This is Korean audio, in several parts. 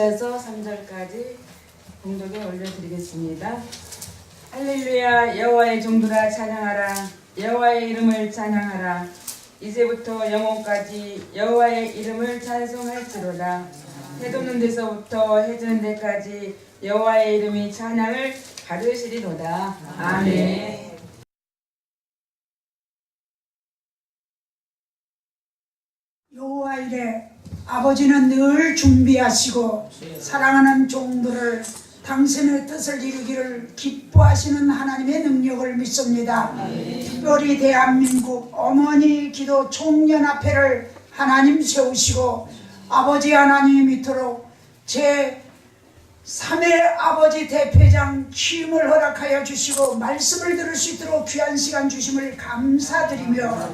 1절에서 3절까지 공독에 올려드리겠습니다. 할렐루야 여호와의 종들아 찬양하라. 여호와의 이름을 찬양하라. 이제부터 영원까지 여호와의 이름을 찬송할지로다. 해 돋는 데서부터 해 지는 데까지 여호와의 이름이 찬양을 받으시리로다. 아멘. 여호와 이래 아버지는 늘 준비하시고 사랑하는 종들을 당신의 뜻을 이루기를 기뻐하시는 하나님의 능력을 믿습니다. 특별히 대한민국 어머니 기도 총연합회를 하나님 세우시고 아버지 하나님 밑으로 제 3회 아버지 대표장 취임을 허락하여 주시고 말씀을 들을 수 있도록 귀한 시간 주심을 감사드리며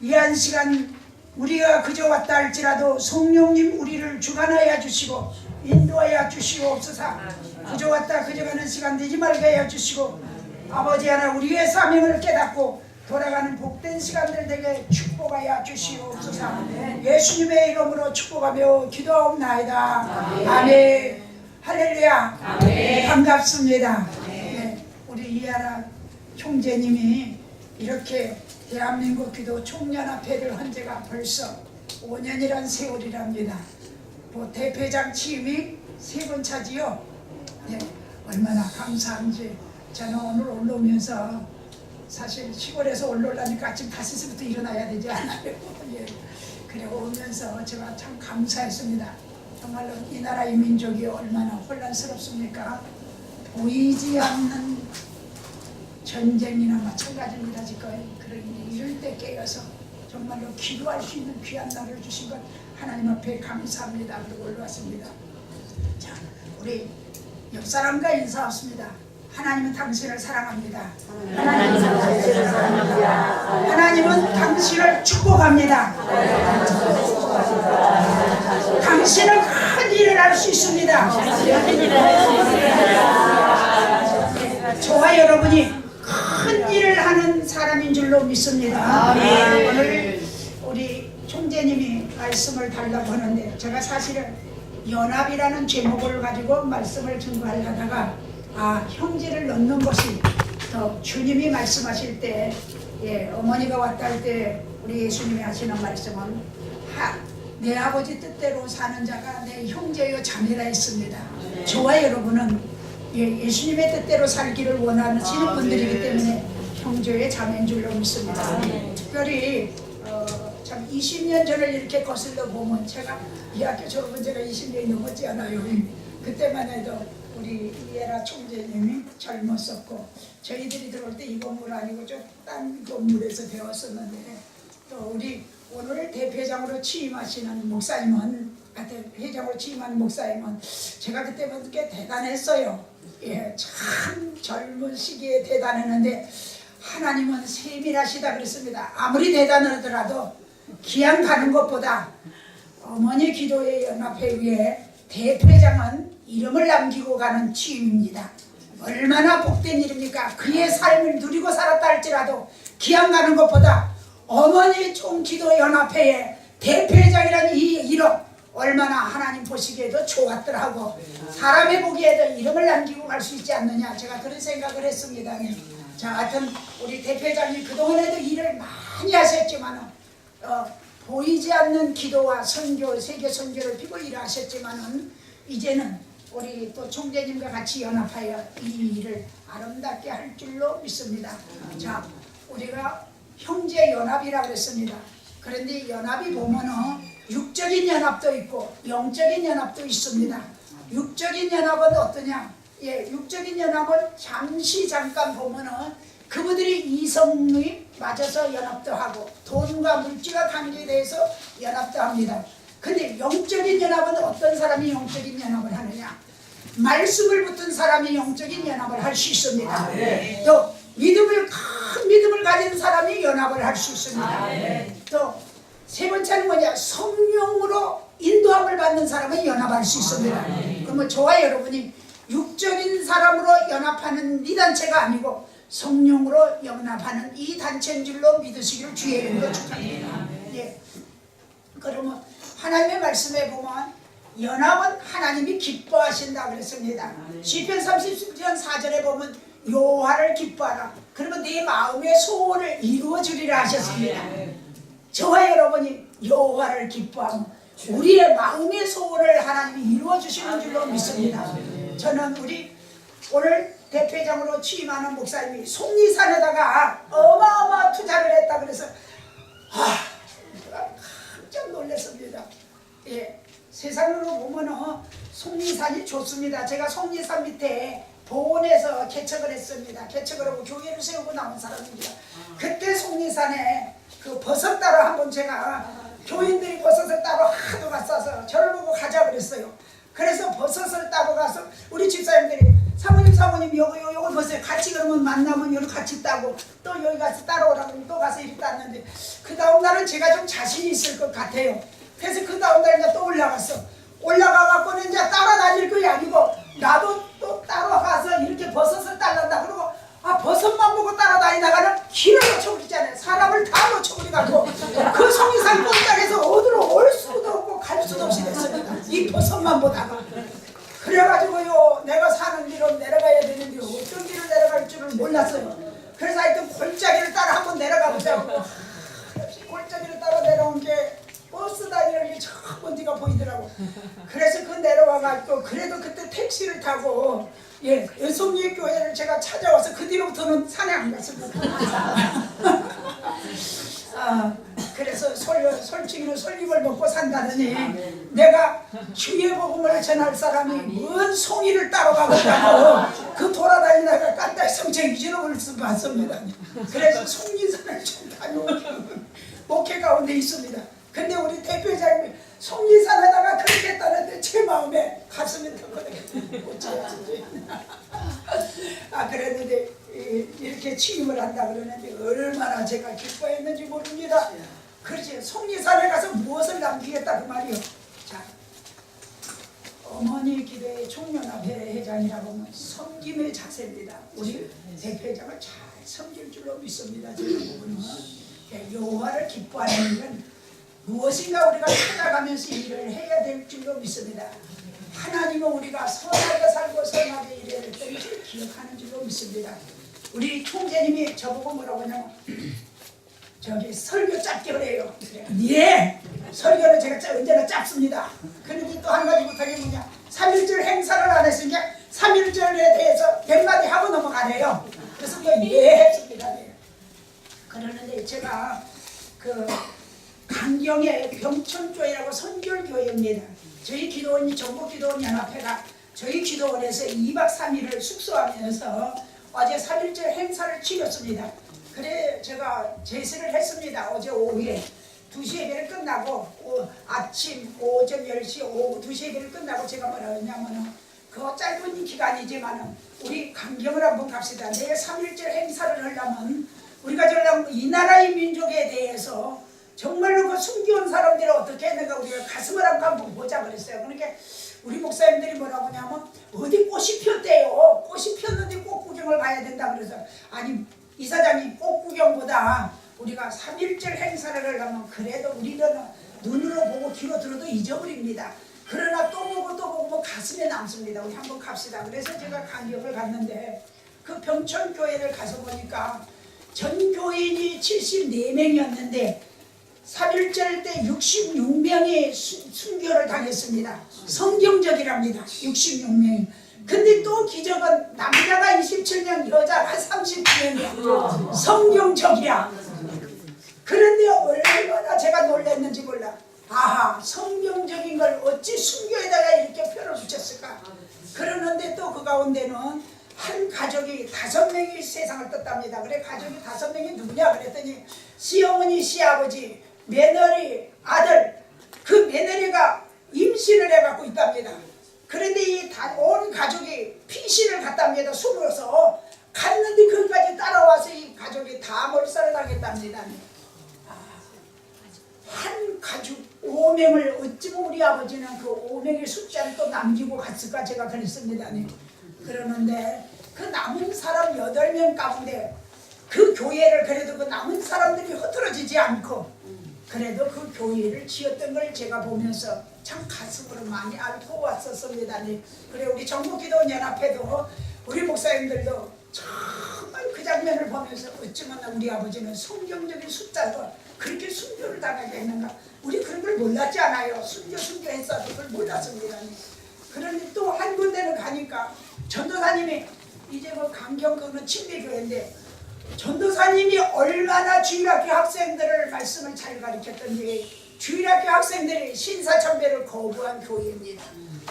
이 한 시간 우리가 그저 왔다 할지라도 성령님 우리를 주관하여 주시고 인도하여 주시옵소서 그저 왔다 그저 가는 시간 되지 말게 하여 주시고 아버지 하나 우리의 사명을 깨닫고 돌아가는 복된 시간들 되게 축복하여 주시옵소서. 예수님의 이름으로 축복하며 기도하옵나이다. 아멘. 할렐루야. 반갑습니다. 네, 우리 이하라 총재님이 이렇게 대한민국 기도 총연합회를 한 지가 벌써 5년이란 세월이랍니다. 뭐 대표장 취임이 세 번 차지요. 네, 얼마나 감사한지 저는 오늘 올라오면서 사실 시골에서 올라오려니까 아침 5시부터 일어나야 되지 않아요. 예. 그래 오면서 제가 참 감사했습니다. 정말로 이 나라의 민족이 얼마나 혼란스럽습니까? 보이지 않는 전쟁이나 마찬가지입니다 지금. 그러니 이럴 때 깨어서 정말로 기도할 수 있는 귀한 날을 주신 것 하나님 앞에 감사합니다. 그리고 올라왔습니다. 자 우리 옆 사람과 인사하십니다. 하나님은 당신을 사랑합니다. 하나님은 당신을 사랑합니다. 하나님은 당신을 축복합니다. 당신은 큰 일을 할 수 있습니다. 저와 여러분이 큰 일을 하는 사람인 줄로 믿습니다. 오늘 우리 총재님이 말씀을 달라고 하는데 제가 사실은 연합이라는 제목을 가지고 말씀을 증거하려다가 아 형제를 넣는 것이 더 주님이 말씀하실 때 예, 어머니가 왔다 할 때 우리 예수님이 하시는 말씀은 하, 내 아버지 뜻대로 사는 자가 내 형제요 자매라 했습니다. 저와 여러분은 예, 예수님의 뜻대로 살기를 원하시는 분들이기 때문에 형제의 자매인 줄로 믿습니다. 특별히 어, 참 20년 전을 이렇게 거슬러 보면 제가 이 학교 졸업은 제가 20년이 넘었지 않아요. 그때만 해도 우리 이해라 총재님이 젊었었고 저희들이 들어올 때 이 건물 아니고 좀 딴 건물에서 배웠었는데 또 우리 오늘 대표장으로 취임하시는 목사님은 아, 대회장으로 취임한 목사님은 제가 그때부터 꽤 대단했어요. 예, 참 젊은 시기에 대단했는데 하나님은 세밀하시다 그랬습니다. 아무리 대단하더라도 기양 가는 것보다 어머니 기도의 연합회 위에 대표장은 이름을 남기고 가는 취임입니다. 얼마나 복된 일입니까? 그의 삶을 누리고 살았다 할지라도 기양 가는 것보다 어머니 총기도 연합회의 대표장이라는 이 이름 얼마나 하나님 보시기에도 좋았더라고 사람의 보기에도 이름을 남기고 갈 수 있지 않느냐 제가 그런 생각을 했습니다. 네. 자, 하여튼 우리 대표장님 그동안에도 일을 많이 하셨지만 어, 보이지 않는 기도와 선교, 세계 선교를 피고 일하셨지만은 이제는 우리 또 총재님과 같이 연합하여 이 일을 아름답게 할 줄로 믿습니다. 자, 우리가 형제 연합이라고 했습니다. 그런데 연합이 보면은 육적인 연합도 있고 영적인 연합도 있습니다. 육적인 연합은 어떠냐? 예, 육적인 연합은 잠시 잠깐 보면은 그분들이 이성이 맞아서 연합도 하고 돈과 물질과 관계에 대해서 연합도 합니다. 근데 영적인 연합은 어떤 사람이 영적인 연합을 하느냐? 말씀을 붙은 사람이 영적인 연합을 할 수 있습니다. 또 믿음을 큰 믿음을 가진 사람이 연합을 할 수 있습니다. 또 세 번째는 뭐냐? 성령으로 인도함을 받는 사람은 연합할 수 있습니다. 그러면 저와 여러분이 육적인 사람으로 연합하는 이 단체가 아니고 성령으로 연합하는 이 단체인 줄로 믿으시기를 주의 이름으로 축하합니다. 예. 그러면 하나님의 말씀에 보면 연합은 하나님이 기뻐하신다 그랬습니다. 시편 30편 4절에 보면 여호와를 기뻐하라. 그러면 네 마음의 소원을 이루어 주리라 하셨습니다. 저와 여러분이 여호와를 기뻐하고 우리의 마음의 소원을 하나님이 이루어 주시는 줄로 믿습니다. 저는 우리 오늘 대표장으로 취임하는 목사님이 속리산에다가 어마어마 투자를 했다 그래서 아 깜짝 놀랐습니다. 예, 세상으로 보면은 속리산이 좋습니다. 제가 속리산 밑에 보원에서 개척을 했습니다. 개척을 하고 교회를 세우고 나온 사람입니다. 그때 속리산에 그 버섯 따러 한번 제가 교인들이 버섯을 따러 하도 갔어서 저를 보고 가자 그랬어요. 그래서 버섯을 따고 가서 우리 집사님들이 사모님 사모님 요거 요거 버섯 같이 그러면 만나면 여기 같이 따고 또 여기 가서 따라오라고 또 가서 이렇게 땄는데 그 다음 날은 제가 좀 자신이 있을 것 같아요. 그래서 그 다음 날 이제 또 올라갔어. 올라가 갖고는 이제 따라다닐 거 아니고 나도 또 따라가서 이렇게 버섯을 따른다 그러고 아 버섯만 보고 따라다니다가는 길을 놓쳐버리잖아요. 사람을 다 놓쳐버리고 그 성의산 꼭다에서 어디로 올 수도 없고 갈 수도 없이 됐습니다. 이 버섯만 보다가 그래가지고요 내가 사는 길은 내려가야 되는데 어떤 길을 내려갈 줄을 몰랐어요. 그래서 하여튼 골짜기를 따라 한번 내려가 보자고 역시 골짜기를 따라 내려온 게 버스 다니는 게 처음 먼지가 보이더라고. 그래서 그 내려와가지고 그래도 그때 택시를 타고 예 여성리 교회를 제가 찾아와서 그 뒤로부터는 산에 안 갔습니다. 아 그래서 솔 솔직히는 솔잎을 먹고 산다더니 내가 주의 복음을 전할 사람이 뭔 송이를 따라가고 있다고 그 돌아다니다가 잊어버릴 수 봤습니다. 그래서 송리산을 좀 다녀오는 목회 가운데 있습니다. 근데 우리 대표장님이 송리산에다가 그렇게 했다는데 제 마음에 가슴이 터거든요. 어쩌지? 아 그랬는데 이- 이렇게 취임을 한다 그러는데 얼마나 제가 기뻐했는지 모릅니다. 그렇지 송리산에 가서 무엇을 남기겠다 그 말이요. 자 어머니 기도의 총연합회 회장이라고 하면 섬김의 자세입니다. 우리 대표장을 잘 섬길 줄로 믿습니다. 제가 보고는 예, 여호와를 기뻐하는 일은 무엇인가 우리가 찾아가면서 일을 해야 될 줄로 믿습니다. 하나님은 우리가 선하게 살고 선하게 일해야 될 것을 기억하는 줄로 믿습니다. 우리 총재님이 저보고 뭐라고 하냐면 저기 설교 짧게 그래요. 그래요. 예. 설교는 제가 짜- 언제나 짧습니다. 그런데 또 한 가지 못하게 뭐냐. 3일절 행사를 안 했으니까 3일절에 대해서 몇 마디 하고 넘어가래요. 그래서 뭐예 했습니다. 네. 그러는데 제가 그 강경의 병천교회라고 선결교회입니다. 저희 기도원 전국 기도원 연합회가 저희 기도원에서 2박 3일을 숙소하면서 어제 3일절 행사를 치렀습니다. 그래 제가 제시를 했습니다. 어제 오후에 2시 예배를 끝나고 오- 아침 오전 10시 오후 2시 예배를 끝나고 제가 뭐라 했냐면은 그 짧은 기간이지만은 우리 강경을 한번 갑시다. 내일 3일절 행사를 하려면 우리가 저랑 이 나라의 민족에 대해서 정말로 그 숨겨온 사람들이 어떻게 했는가 우리가 가슴을 한번 보자 그랬어요. 그러니까 우리 목사님들이 뭐라고 하냐면 어디 꽃이 피었대요. 꽃이 피었는데 꽃 구경을 가야 된다 그래서 아니 이사장님 꽃 구경보다 우리가 3일절 행사를 하려면 그래도 우리는 눈으로 보고 귀로 들어도 잊어버립니다. 그러나 또 보고 또 보고 가슴에 남습니다. 우리 한번 갑시다. 그래서 제가 강격을 갔는데 그 병천교회를 가서 보니까 전 교인이 74명이었는데 3일절 때 66명이 순교를 당했습니다. 성경적이랍니다. 66명. 근데 또 기적은 남자가 27명, 여자가 39명이야. 성경적이야. 그런데 얼마나 제가 놀랐는지 몰라. 아하, 성경적인 걸 어찌 순교에다가 이렇게 표를 붙였을까? 그러는데 또 그 가운데는 한 가족이 다섯 명이 세상을 떴답니다. 그래 가족이 다섯 명이 누구냐 그랬더니 시어머니, 시아버지, 며느리, 아들 그 며느리가 임신을 해갖고 있답니다. 그런데 이온 가족이 피신을 갔답니다. 숨어서 갔는데 거기까지 따라와서 이 가족이 다 몰살을 당했답니다. 한 가족 5명을 어찌면 우리 아버지는 그 5명의 숫자를 또 남기고 갔을까 제가 그랬습니다. 네. 그러는데 그 남은 사람 8명 가운데 그 교회를 그래도 그 남은 사람들이 흐트러지지 않고 그래도 그 교회를 지었던 걸 제가 보면서 참 가슴으로 많이 앓고 왔었습니다. 네. 그래 우리 전국기도원 연합회도 우리 목사님들도 정말 그 장면을 보면서 어쩌면 우리 아버지는 성경적인 숫자도 그렇게 순교를 당하게 했는가 우리 그런 걸 몰랐지 않아요. 순교 순교 했어도 그걸 몰랐습니다. 네. 그런데 또 한 군데를 가니까 전도사님이 이제 뭐 강경 그는 침례교회인데 전도사님이 얼마나 주일학교 학생들을 말씀을 잘 가르쳤던지 주일학교 학생들이 신사참배를 거부한 교회입니다.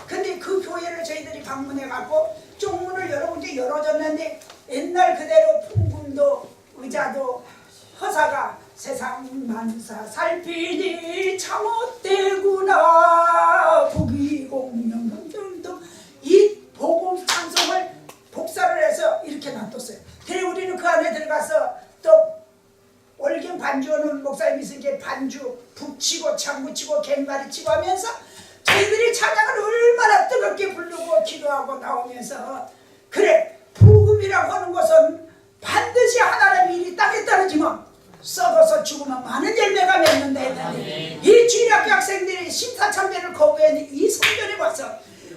근데 그 교회를 저희들이 방문해 갖고 쪽문을 여러 군데 열어줬는데 옛날 그대로 풍금도 의자도 허사가 세상 만사 살피니 참헛되구나 부귀공명 등등등 이 복음 찬송을 복사를 해서 이렇게 놔뒀어요. 그래 우리는 그 안에 들어가서 또 올긴 반주하는 목사님이 있은 게 반주 북치고 창구치고 갱마리 치고 하면서 저희들이 찬양을 얼마나 뜨겁게 부르고 기도하고 나오면서 그래 복음이라고 하는 것은 반드시 하나님의 일이 땅에 떨어지면 썩어서 죽으면 많은 열매가 맺는데 이 주일학교 학생들이 심사참배를 거부했는 이 성전에 와서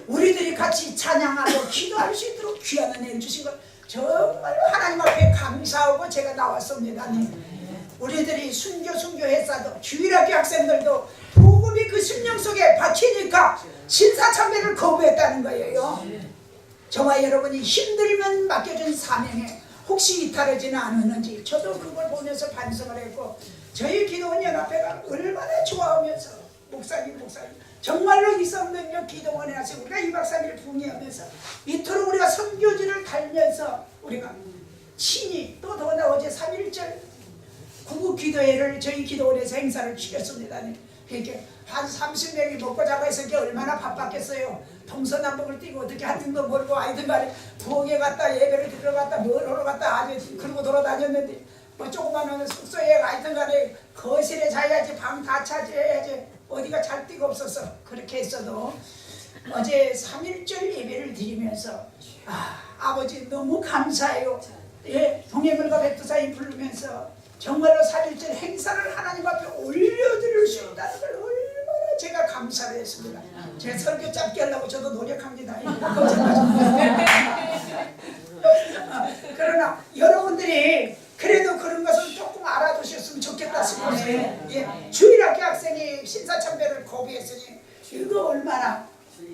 우리들이 같이 찬양하고 기도할 수 있도록 귀한 은혜를 주신 것 정말 하나님 앞에 감사하고 제가 나왔습니다. 네. 우리들이 순교 순교 했어도 주일학교 학생들도 복음이 그 심령 속에 박히니까 신 사참배를 거부했다는 거예요. 저와 여러분이 힘들면 맡겨준 사명에 혹시 이탈하지는 않았는지 저도 그걸 보면서 반성을 했고 저희 기도원 연합회가 얼마나 좋아하면서 목사님 목사님 정말로 이성능력 기도원에 와서 우리가 2박 3일 붕괴하면서 이토록 우리가 선교지를 달면서 우리가 친히 또 더나 어제 3.1절 구국 기도회를 저희 기도원에서 행사를 추렸습니다. 이렇게 한 30명이 먹고 자고 해서 이게 얼마나 바빴겠어요. 동서남북을 뛰고 어떻게 하는지도 모르고 아이들 간에 부엌에 갔다 예배를 들어갔다 뭘 하러 갔다 아주 그러고 돌아다녔는데 뭐 조그마한 숙소에 아이들 간에 거실에 자야지 방 다 차지해야지 어디가 잘 데가 없어서 그렇게 했어도 어제 3.1절 예배를 드리면서 아, 아버지 너무 감사해요. 예, 동해물과 백두산이 부르면서 정말로 3.1절 행사를 하나님 앞에 올려드릴 수 있다는 걸 얼마나 제가 감사를 했습니다. 제가 설교 짧게 하려고 저도 노력합니다. 아, 그러나 여러분들이 그래도 그런 것을 조금 알아두셨으면 좋겠다 싶어서 예, 주일학교 학생이 신사참배를 거부했으니 이거 얼마나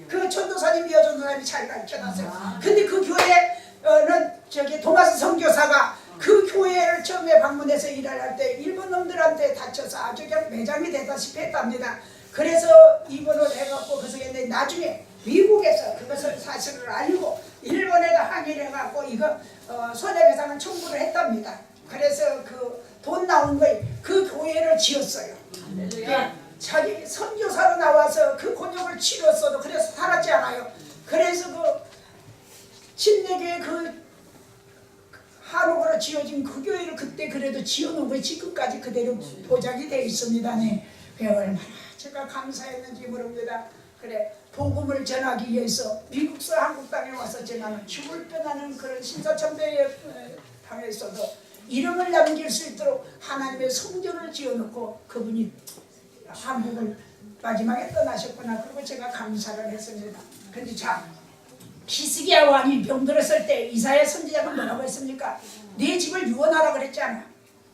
그 전도사님 여전도사님이 잘 가르쳐놨어요. 근데 그 교회는 저기 도마스 선교사가 그 교회를 처음에 방문해서 일을 할때 일본 놈들한테 다쳐서 아주 그냥 매장이 되다시피 했답니다. 그래서 입원을 해갖고 그래서 했는데 나중에 미국에서 그것을 사실을 알고 일본에다 항의를 해갖고 이거 어, 손해배상을 청구를 했답니다. 그래서 그 돈 나온 거에 그 교회를 지었어요. 예, 자기 선교사로 나와서 그 곤욕을 치렀어도 그래서 살았지 않아요. 그래서 그 침례교회 그 한옥으로 지어진 그 교회를 그때 그래도 지어놓은 거 지금까지 그대로 보장이 되어 있습니다. 네. 그 얼마나 제가 감사했는지 모릅니다. 그래 복음을 전하기 위해서 미국서 한국 땅에 와서 전하는 죽을 뻔하는 그런 신사참배에 어, 당했어도 이름을 남길 수 있도록 하나님의 성전을 지어놓고 그분이 한국을 마지막에 떠나셨구나. 그리고 제가 감사를 했습니다. 근데 참 히스기야 왕이 병들었을 때 이사야 선지자가 뭐라고 했습니까? 네 집을 유언하라 그랬잖아.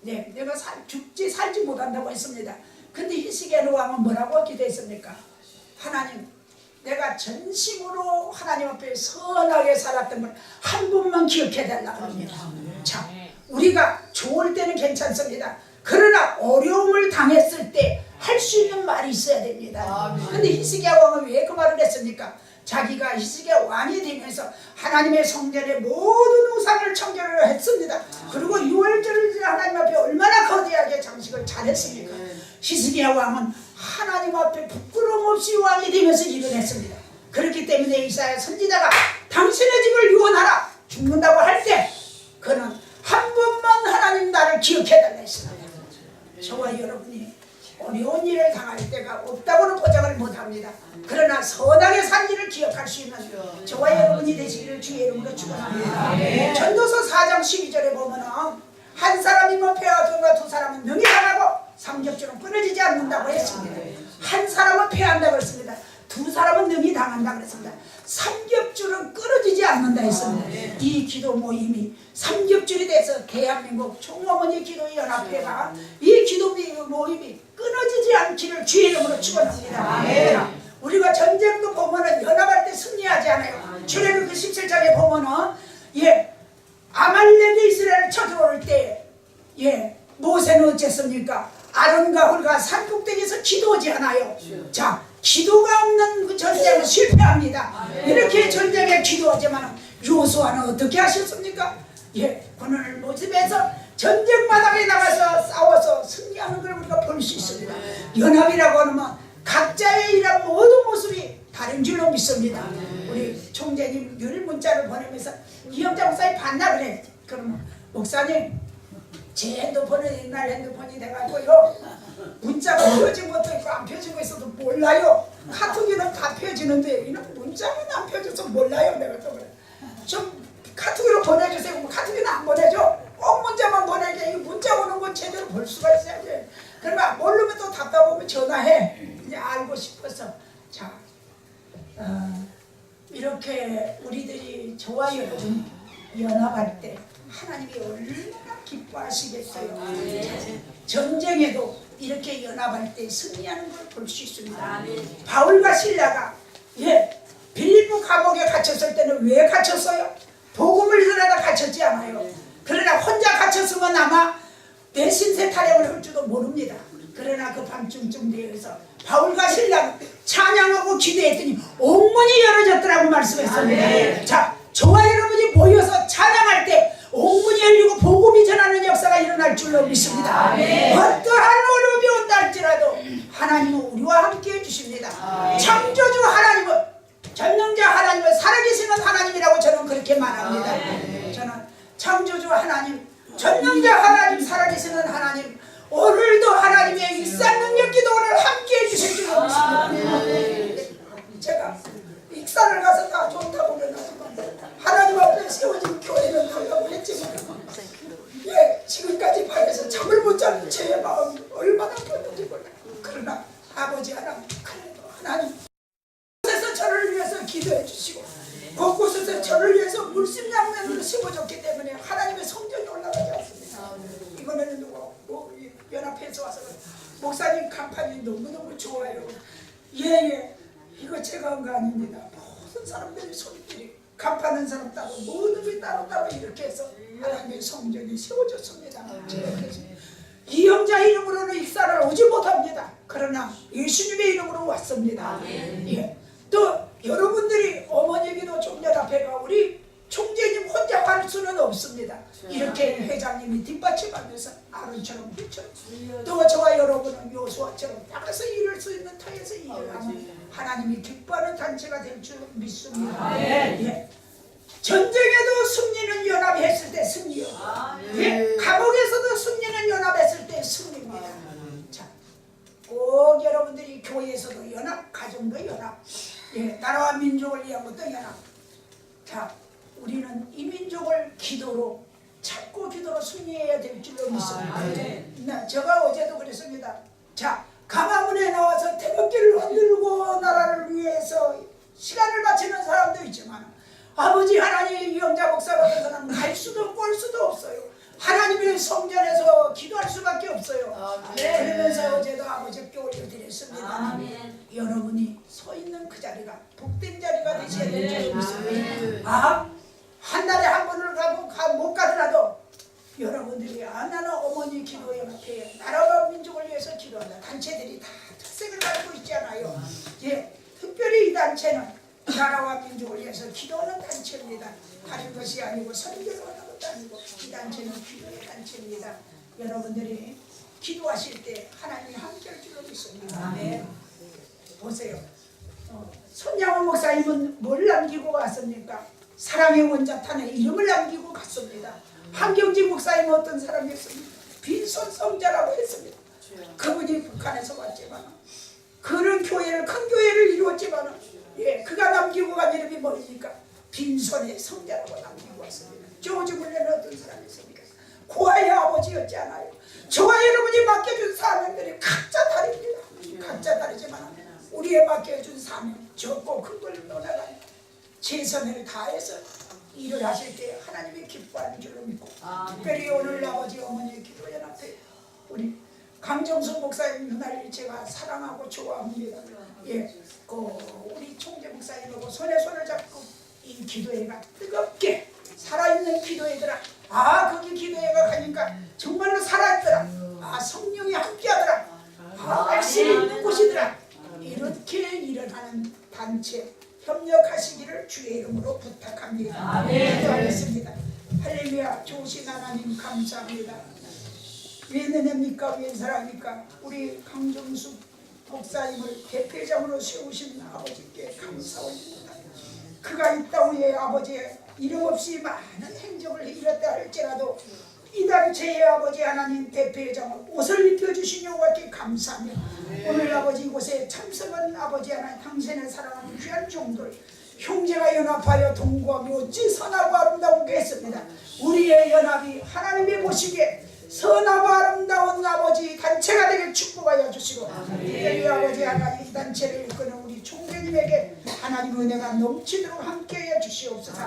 네, 내가 살, 죽지 살지 못한다고 했습니다. 근데 히스기야 왕은 뭐라고 기도했습니까? 하나님, 내가 전심으로 하나님 앞에 선하게 살았던 걸 한 번만 기억해 달라고 합니다. 자, 우리가 좋을 때는 괜찮습니다. 그러나 어려움을 당했을 때 할 수 있는 말이 있어야 됩니다. 근데 히스기야 왕은 왜 그 말을 했습니까? 자기가 히스기야 왕이 되면서 하나님의 성전의 모든 우상을 청결을 했습니다. 그리고 유월절을 하나님 앞에 얼마나 거대하게 장식을 잘했습니까? 히스기야 왕은 하나님 앞에 부끄러움 없이 왕이 되면서 일을 했습니다. 그렇기 때문에 이사야 선지자가 당신의 집을 유언하라 죽는다고 할 때 그는 한 번만 하나님 나를 기억해달라 했습니다. 저와 여러분이 어려운 일을 당할 때가 없다고는 보장을 못합니다. 그러나 선하게 산 일을 기억할 수 있는 저와 여러분이 되시기를 주의 이름으로 축원합니다. 전도서 4장 12절에 보면은 한 사람이면 배와 돈과 두 사람은 능히 당하고 삼겹줄은 끊어지지 않는다고 했습니다. 한 사람은 패한다고 했습니다. 두 사람은 능히 당한다 그랬습니다. 삼겹줄은 끊어지지 않는다 했습니다. 이 기도 모임이 삼겹줄이 돼서 대한민국 총어머니 기도 연합회가 이 기도 모임이 끊어지지 않기를 주의 이름으로 축원합니다. 자, 우리가 전쟁도 보면은 연합할 때 승리하지 않아요. 출애굽기 17장에 보면은 예 아말렉이 이스라엘 쳐들어올 때 예, 모세는 어쨌습니까? 아론과 홀과 산꼭대기에서 기도하지 않아요. 자, 기도가 없는 그 전쟁은 실패합니다. 이렇게 전쟁에 기도하지만 요수아는 어떻게 하셨습니까? 예, 고난을 모집해서 전쟁 마당에 나가서 싸워서 승리하는 걸 우리가 볼 수 있습니다. 연합이라고 하면 각자의 이런 모든 모습이 다른 줄로 믿습니다. 우리 총재님 늘 문자를 보내면서 이영자 목사님 봤나 그래. 그러면 목사님 제 핸드폰은 옛날 핸드폰이 돼가지고요 문자가 것도 있고 안거 있어도 몰라요 카톡에는 다 펴지는데 이는 문자는 안 펴져서 몰라요 내가 또 그래 좀 카톡으로 보내주세요 뭐 카톡에는 안 보내줘 꼭 문자만 보내게 이 문자 오는 건 제대로 볼 수가 있어야지 그러면 모르면 또 답답하면 전화해 이제 알고 싶어서 자 어, 이렇게 우리들이 저와 여러분 연합할 때 하나님이 얼마나 기뻐하시겠어요. 전쟁에도 이렇게 연합할 때 승리하는 걸 볼 수 있습니다. 바울과 신라가 예 빌립보 감옥에 갇혔을 때는 왜 갇혔어요? 복음을 전하다 갇혔지 않아요. 그러나 혼자 갇혔으면 아마 내 신세 타령을 할 줄도 모릅니다. 그러나 그 밤중쯤 되어서 바울과 신라가 찬양하고 기도했더니 옥문이 열어졌더라고 말씀했습니다. 자, 저와 여러분이 모여서 찬양할 때 옥문이 열리고 복음이 전하는 역사가 일어날 줄로 믿습니다. 어떠한 어려움이 온다 할지라도 하나님은 우리와 함께 해주십니다. 창조주 하나님은 전능자 하나님은 살아계시는 하나님이라고 저는 그렇게 말합니다. 저는 창조주 하나님, 전능자 하나님, 살아계시는 하나님, 오늘도 하나님의 일상 능력 기도를 함께 해주실 줄 믿습니다. 제가 익산을 가서 다 좋다고 그러나지만 하나님 앞에 세워진 교회는 하려고 했지만 예, 지금까지 밤에서 잠을 못 자는 제 마음이 얼마나 컸는지 몰라요. 그러나 아버지 하나님 그래도 하나님 곳곳에서 저를 위해서 기도해 주시고 곳곳에서 저를 위해서 물심양면으로 심어줬기 때문에 하나님의 성전이 올라가지 않습니다. 이번에는 누구 뭐, 이 연합회에서 와서 그래요. 목사님 간판이 너무너무 좋아요. 예예 이거 제가 한 거 아닙니다. 모든 사람들이 손길이 간판한 사람 따로 모든 게 따로따로 이렇게 해서 성전이 세워졌습니다. 제가 그래서 이영자 이름으로는 익사를 오지 못합니다. 그러나 예수님의 이름으로 왔습니다. 예. 또 여러분들이 어머니기도 종려답회가 우리 총재님 혼자 할 수는 없습니다. 이렇게 회장님이 뒷받침하면서 아론처럼 또 저와 여러분은 요수아처럼 나가서 일할 수 있는 터에서 일을 하면 하나님이 기뻐하는 단체가 될 줄 믿습니다. 예. 전쟁에도 승리는 연합했을 때 승리요. 예? 감옥에서도 승리는 연합했을 때 승리입니다. 자, 꼭 여러분들이 교회에서도 연합, 가정도 연합, 예, 나라와 민족을 위한 것도 연합. 자, 우리는 이 민족을 기도로 찾고 기도로 승리해야 될 줄로 믿습니다. 네, 제가 어제도 그랬습니다. 자, 강화문에 나와서 태극기를 흔들고 나라를 위해서 시간을 바치는 사람도 있지만 아버지 하나님 이영자 목사 같은 사람은 갈 수도 올 수도 없어요. 하나님의 성전에서 기도할 수밖에 없어요. 그러면서 어제도 아버지께 올려드렸습니다. 여러분이 서 있는 그 자리가 복된 자리가 되셔야 될줄 믿습니다. 아, 한 달에 한 번을 가고 가- 못 가더라도 여러분들이 아 나는 어머니 기도 연합회 나라와 민족을 위해서 기도한다 단체들이 다 특색을 가지고 있지 않아요 예 특별히 이 단체는 나라와 민족을 위해서 기도하는 단체입니다 다른 것이 아니고 선교를 하는 것도 아니고 이 단체는 기도의 단체입니다 여러분들이 기도하실 때 하나님이 함께 할 줄로 믿습니다 네. 보세요 어, 손양호 목사님은 뭘 남기고 갔습니까? 사랑의 원자탄에 이름을 남기고 갔습니다. 한경지 목사님은 어떤 사람이었습니까? 빈손 성자라고 했습니다. 그분이 북한에서 왔지만 그런 교회를 큰 교회를 이루었지만 예, 그가 남기고 간 이름이 뭡니까? 빈손의 성자라고 남기고 왔습니다. 조지 물레는 어떤 사람이었습니까? 고아의 아버지였지 않아요. 저와 여러분이 맡겨준 사명들이 각자 다릅니다. 각자 다르지만 우리의 맡겨준 사명 적고 큰걸 논하가 최선을 다해서 일을 하실 때 하나님이 기뻐하는 줄로 믿고 특별히 오늘 아버지 어머니의 기도 연합회 우리 강정수 목사님 누나를 제가 사랑하고 좋아합니다. 예, 그 우리 총재 목사님하고 손에 손을 잡고 이 기도회가 뜨겁게 살아있는 기도회더라. 아 거기 기도회가 가니까 정말로 살아있더라. 아 성령이 함께하더라. 아 말씀이 있는 곳이더라. 이렇게 일어나는 단체 협력하시기를 주의 이름으로 부탁합니다. 기도하겠습니다. 할렐루야 좋으신 하나님 감사합니다. 왜 내냅니까? 왜 사랑입니까? 우리 강정수 목사님을 대표장으로 세우신 아버지께 감사 올립니다. 그가 이땅 위에 아버지의 이름 없이 많은 행적을 이뤘다 할지라도 이 단체의 아버지 하나님 대표장을 옷을 입혀주신 여호와께 감사하며 오늘 아버지 이곳에 참석한 아버지 하나님 당신을 사랑하는 귀한 종들 형제가 연합하여 동거하며 어찌 선하고 아름다운 게 했습니다. 우리의 연합이 하나님이 보시기에 선하고 아름다운 아버지 단체가 되게 축복하여 주시고 특별히 아버지 하나님 이 단체를 이끄는 우리 총재님에게 하나님 은혜가 넘치도록 함께해 주시옵소서.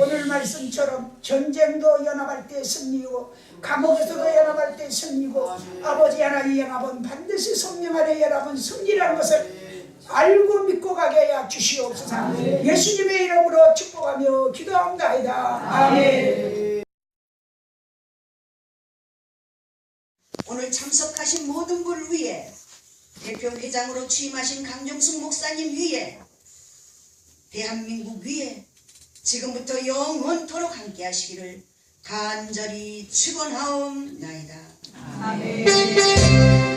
오늘 말씀처럼 전쟁도 연합할 때 승리고 감옥에서도 연합할 때 승리고 아버지 하나님 연합은 반드시 성령 안에 연합은 승리라는 것을 알고 믿고 가게 하여 주시옵소서. 예수님의 이름으로 축복하며 기도합니다. 아멘 하신 모든 분을 위해 대표 회장으로 취임하신 강정숙 목사님 위해 대한민국 위해 지금부터 영원토록 함께 하시기를 간절히 축원하옵나이다. 아멘.